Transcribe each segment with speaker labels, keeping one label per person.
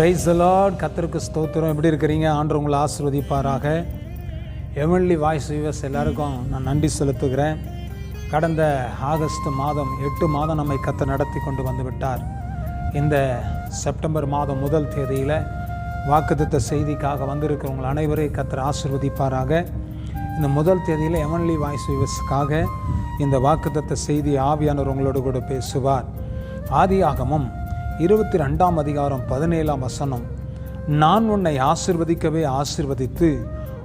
Speaker 1: Price Lord கத்தருக்கு ஸ்தோத்திரம். எப்படி இருக்கிறீங்க? ஆண்டு உங்களை ஆசிர்வதிப்பாராக. எவன்லி வாய்ஸ் வியூவர்ஸ் எல்லாருக்கும் நான் நன்றி செலுத்துகிறேன். கடந்த ஆகஸ்ட் மாதம் எட்டு மாதம் நம்மை கத்த நடத்தி கொண்டு வந்து விட்டார். இந்த செப்டம்பர் மாதம் முதல் தேதியில் வாக்குத்த செய்திக்காக வந்திருக்கிறவங்க அனைவரையும் கத்தர் ஆசிர்வதிப்பாராக. இந்த முதல் தேதியில் எவன்லி வாய்ஸ் வியூவர்ஸுக்காக இந்த வாக்குத்த செய்தி ஆவியானவர் உங்களோடு கூட பேசுவார். ஆதியாகமும் இருபத்தி ரெண்டாம் அதிகாரம் பதினேழாம் வசனம். நான் உன்னை ஆசிர்வதிக்கவே ஆசிர்வதித்து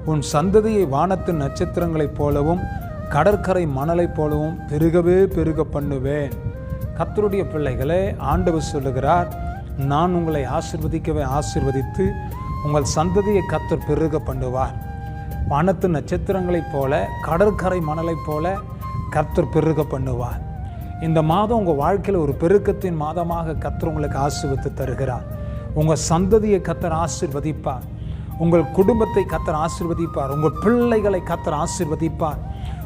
Speaker 1: உன் சந்ததியை வானத்து நட்சத்திரங்களைப் போலவும் கடற்கரை மணலைப் போலவும் பெருகவே பெருக பண்ணுவேன். கத்தருடைய பிள்ளைகளே ஆண்டவர் சொல்லுகிறார் நான் உங்களை ஆசிர்வதிக்கவே ஆசிர்வதித்து உங்கள் சந்ததியை கத்தர் பெருக பண்ணுவார். வானத்து நட்சத்திரங்களைப் போல கடற்கரை மணலைப் போல கர்த்தர் பெருக பண்ணுவார். இந்த மாதம் உங்கள் வாழ்க்கையில் ஒரு பெருக்கத்தின் மாதமாக கத்தர் உங்களுக்கு ஆசிர்வத்து தருகிறார். உங்கள் சந்ததியை கத்தர் ஆசிர்வதிப்பார். உங்கள் குடும்பத்தை கத்தர் ஆசிர்வதிப்பார். உங்கள் பிள்ளைகளை கத்தர் ஆசிர்வதிப்பார்.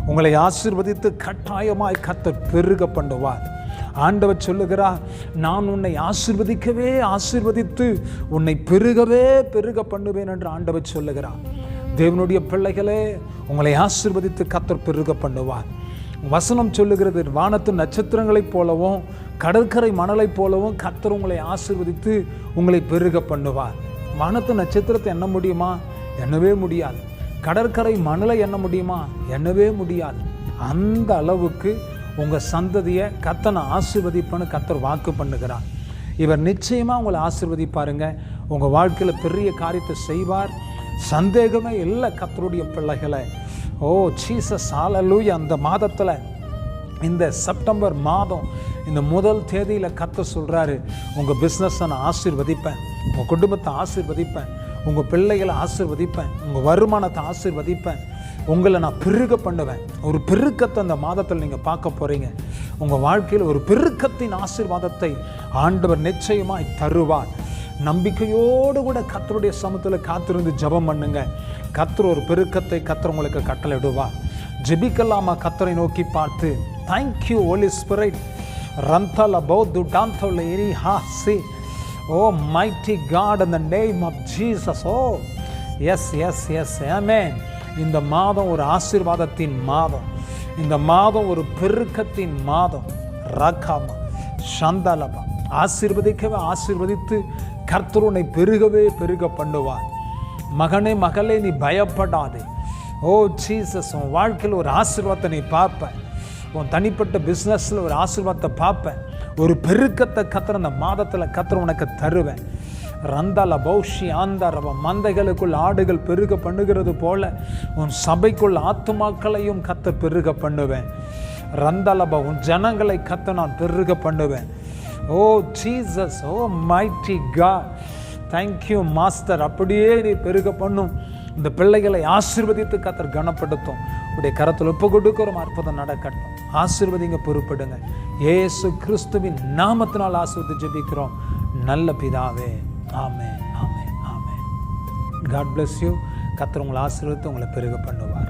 Speaker 1: உங்களை ஆசிர்வதித்து கட்டாயமாய் கத்தர் பெருக பண்ணுவார். ஆண்டவர் சொல்லுகிறார் நான் உன்னை ஆசிர்வதிக்கவே ஆசிர்வதித்து உன்னை பெருகவே பெருக பண்ணுவேன் என்று ஆண்டவர் சொல்லுகிறார். தேவனுடைய பிள்ளைகளே உங்களை ஆசிர்வதித்து கத்தர் பெருக பண்ணுவார். வசனம் சொல்லுகிறது வானத்து நட்சத்திரங்களைப் போலவும் கடற்கரை மணலைப் போலவும் கத்தர் உங்களை ஆசிர்வதித்து உங்களை பெருக பண்ணுவார். வானத்து நட்சத்திரத்தை எண்ண முடியுமா? எண்ணவே முடியாது. கடற்கரை மணலை எண்ண முடியுமா? எண்ணவே முடியாது. அந்த அளவுக்கு உங்கள் சந்ததியை கத்தனை ஆசிர்வதிப்பன்னு கத்தர் வாக்கு பண்ணுகிறார். இவர் நிச்சயமாக உங்களை ஆசிர்வதிப்பாருங்க. உங்கள் வாழ்க்கையில் பெரிய காரியத்தை செய்வார். சந்தேகமே இல்லை கத்தருடைய பிள்ளைகளை. ஓ சீசஸ் ஆலலூயா அந்த மாதத்தில் இந்த செப்டம்பர் மாதம் இந்த முதல் தேதியில் கத்த சொல்கிறாரு உங்கள் பிஸ்னஸை நான் ஆசீர்வதிப்பேன். உங்கள் குடும்பத்தை ஆசிர்வதிப்பேன். உங்கள் பிள்ளைகளை ஆசிர்வதிப்பேன். உங்கள் வருமானத்தை ஆசிர்வதிப்பேன். உங்களை நான் பெருக பண்ணுவேன். ஒரு பெருக்கத்தை அந்த மாதத்தில் நீங்கள் பார்க்க போகிறீங்க உங்கள் வாழ்க்கையில் ஒரு பெருக்கத்தின் ஆசீர்வாதத்தை ஆண்டவர் நிச்சயமாய் தருவார். நம்பிக்கையோடு கூட கத்தருடைய சமத்தில் காத்திருந்து ஜெபம் பண்ணுங்க. கத்தர் ஒரு பெருக்கத்தை கத்தர் உங்களுக்கு கட்டளையிடுவார் ஜெபிக்கலாமா கத்தரை நோக்கி பார்த்து தேங்க்யூ ஓலி ஸ்பிரைட் ரந்தல பௌத்து டாந்தோல எரி ஹா சி ஓ மைட்டி காட் அந்த name of Jesus oh yes yes yes amen இந்த மாதம் ஒரு ஆசீர்வாதத்தின் மாதம். இந்த மாதம் ஒரு பெருக்கத்தின் மாதம். ரகாமா சந்தலபா. ஆசீர்வதிக்கவே ஆசீர்வதித்து கர்த்தர் உன்னை பெருகவே பெருக பண்ணுவார். மகனே மகளே நீ பயப்படாதே. ஓ ஜீசஸ் உன் வாழ்க்கையில் ஒரு ஆசீர்வாதத்தை நீ பார்ப்ப. உன் தனிப்பட்ட பிஸ்னஸில் ஒரு ஆசீர்வாதத்தை பார்ப்பேன் ஒரு பெருக்கத்தை கத்துற அந்த மாதத்தில் கத்துற உனக்கு தருவேன் ரந்தால பௌஷி ஆந்தாரவ மந்தைகளுக்குள் ஆடுகள் பெருக பண்ணுகிறது போல உன் சபைக்குள் ஆத்துமாக்களையும் கத்த பெருக பண்ணுவேன் ரந்தலப உன் ஜனங்களை கத்த நான் பெருக பண்ணுவேன் ஓ ஜீசஸ் ஓ மைட்டி கா தேங்க்யூ மாஸ்டர் அப்படியே நீ பெருக பண்ணும். இந்த பிள்ளைகளை ஆசீர்வதித்து கத்தர் கனப்படுத்தும். உடைய கரத்தில் ஒப்பு கொடுக்கிறோம் அற்புதம் நடக்கட்டும். ஆசீர்வதிங்க பொறுப்படுங்க. ஏசு கிறிஸ்துவின் நாமத்தினால் ஆசிர்வதி ஜெபிக்கிறோம். நல்ல பிதாவே ஆமே ஆமே ஆமே காட் பிளஸ் யூ கத்தர் உங்களை ஆசீர்வதித்து உங்களை பெருக பண்ணுவார்.